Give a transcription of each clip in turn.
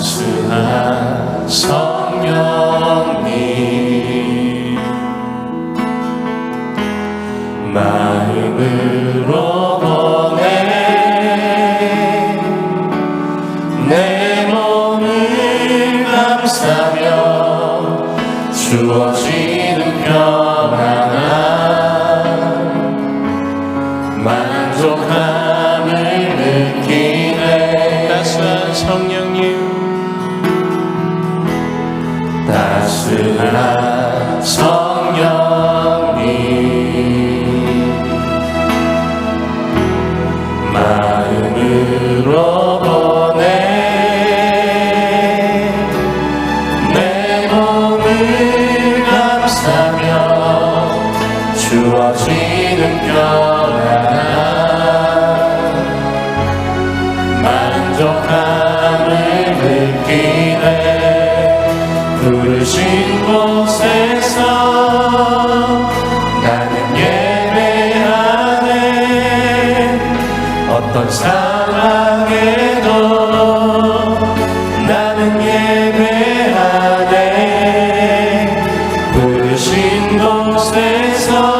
자수한 성령님. 마음을 이름 좀 나를 느끼네 부르신 곳에서 나는 예배하네. 어떤 상황에도 나는 예배하네. 부르신 곳에서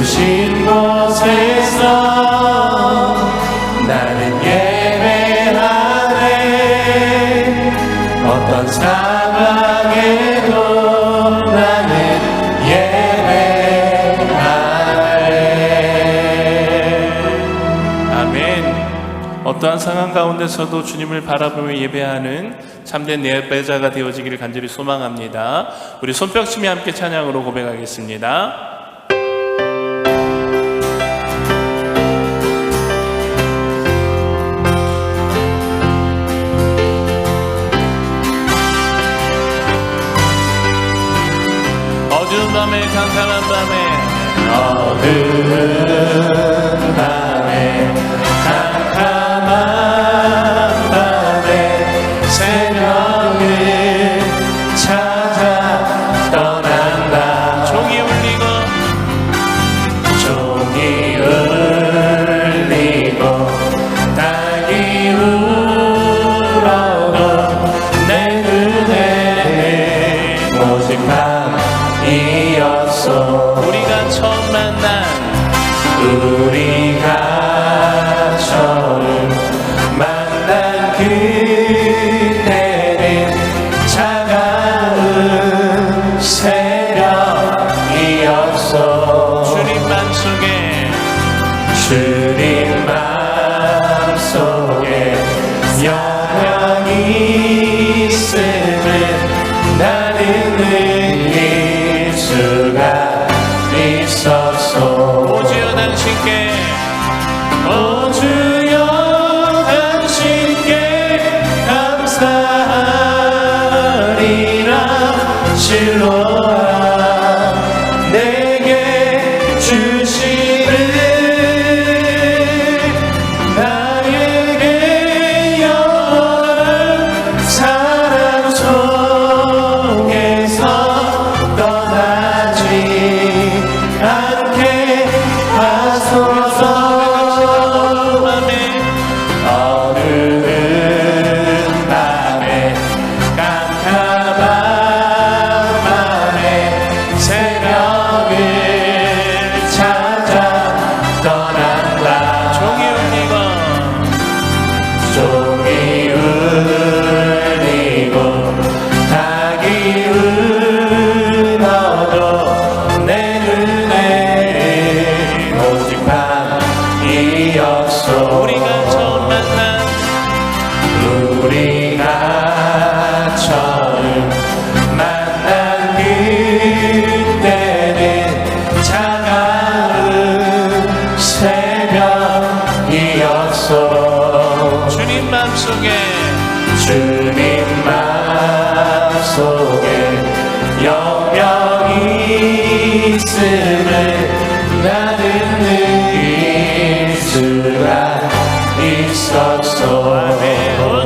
주신 곳에서 나는 예배하네. 어떤 상황에도 나는 예배하네. 아멘. 어떠한 상황 가운데서도 주님을 바라보며 예배하는 참된 예배자가 되어지기를 간절히 소망합니다. 우리 손뼉치며 함께 찬양으로 고백하겠습니다. 밤에 감탄한 밤에. 아멘. Amen. 속에 영명이 있음을 나는 느낄 수가 있었어. 네, 오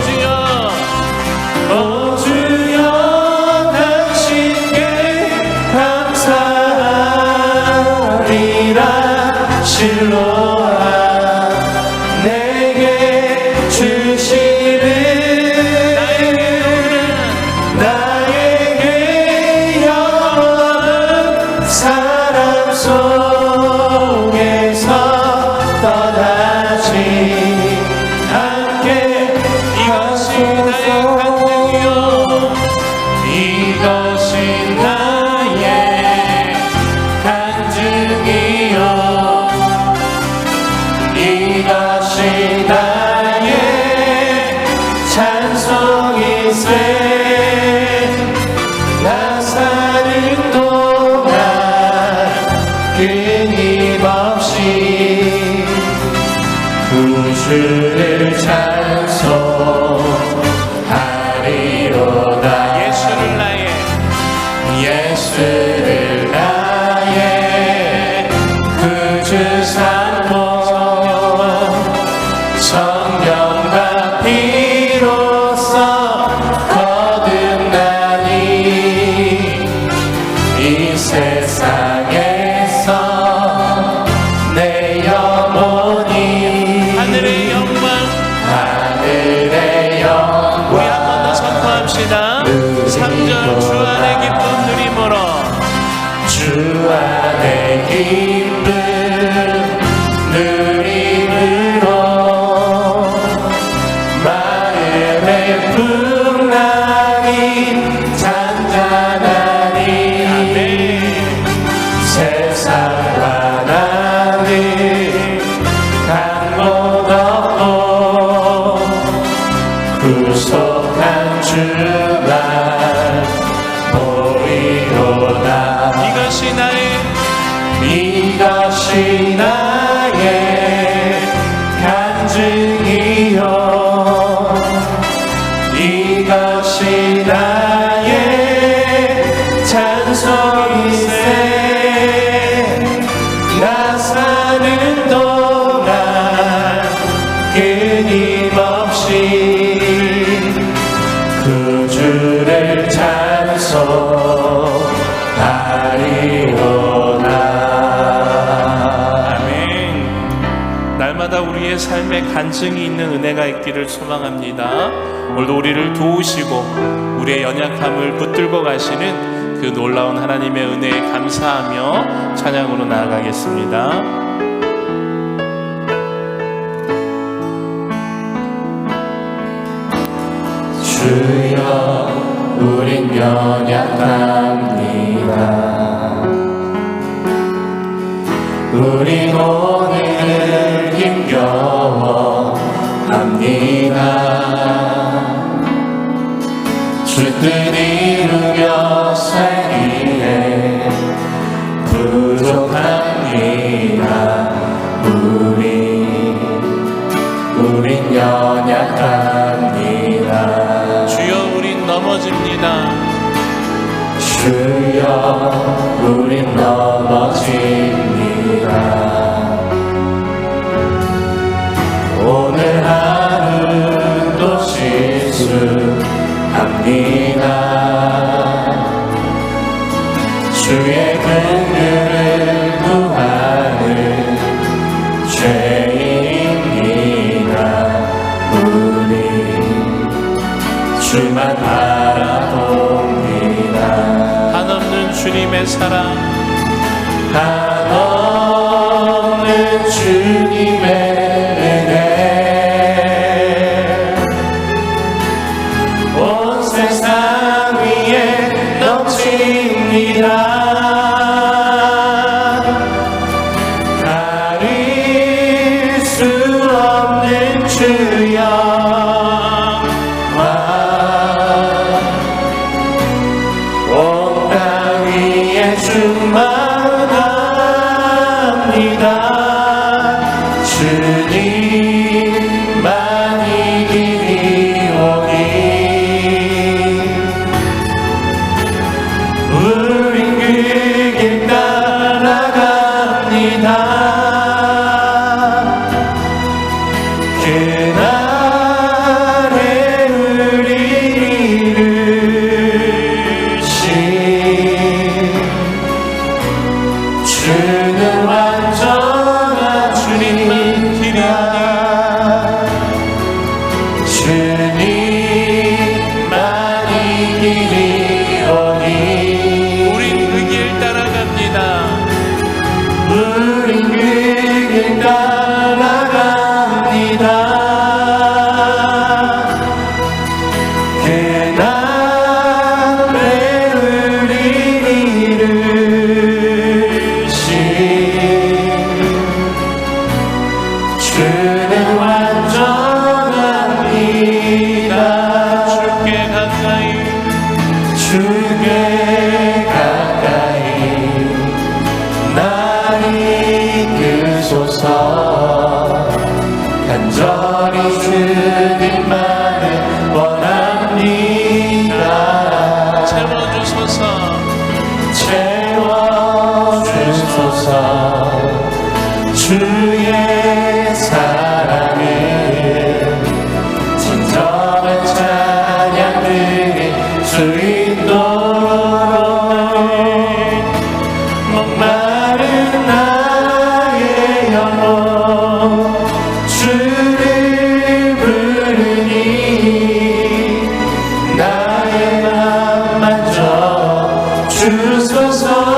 구 기쁨 누림으로 마음의 풍랑이 잔잔하니 세상과 나는 간곳 없고 구속한 주만 보이로다 이것이 나의 이것이 나의 간증이요 이것이 나의 찬송이세. 나 사는 동안 끊임없이 구주를 찬송 우리의 삶에 간증이 있는 은혜가 있기를 소망합니다. 오늘도 우리를 도우시고 우리의 연약함을 붙들고 가시는 그 놀라운 하나님의 은혜에 감사하며 찬양으로 나아가겠습니다. 주여 우린 연약합니다 우린 오늘 힘겨워 합니다. 주뜻 이루며 살기에 부족합니다. 우리 우린 연약합니다. 주여 우린 넘어집니다. 주여 우린 넘어집니다 실수합니다. 주의 긍휼을 구하는 죄인이나 우리 주만 바라봅니다. 한없는 주님의 사랑 넘 주님만이 길이 오니 우린 그 길 따라갑니다. 우린 그길 따라갑니다. 그날에 우리를 이루신 주는 완 주의 사랑을 진정한 찬양 드릴 수 있도록 목마른 나의 영혼 주를 부르니 나의 맘 만져 주소서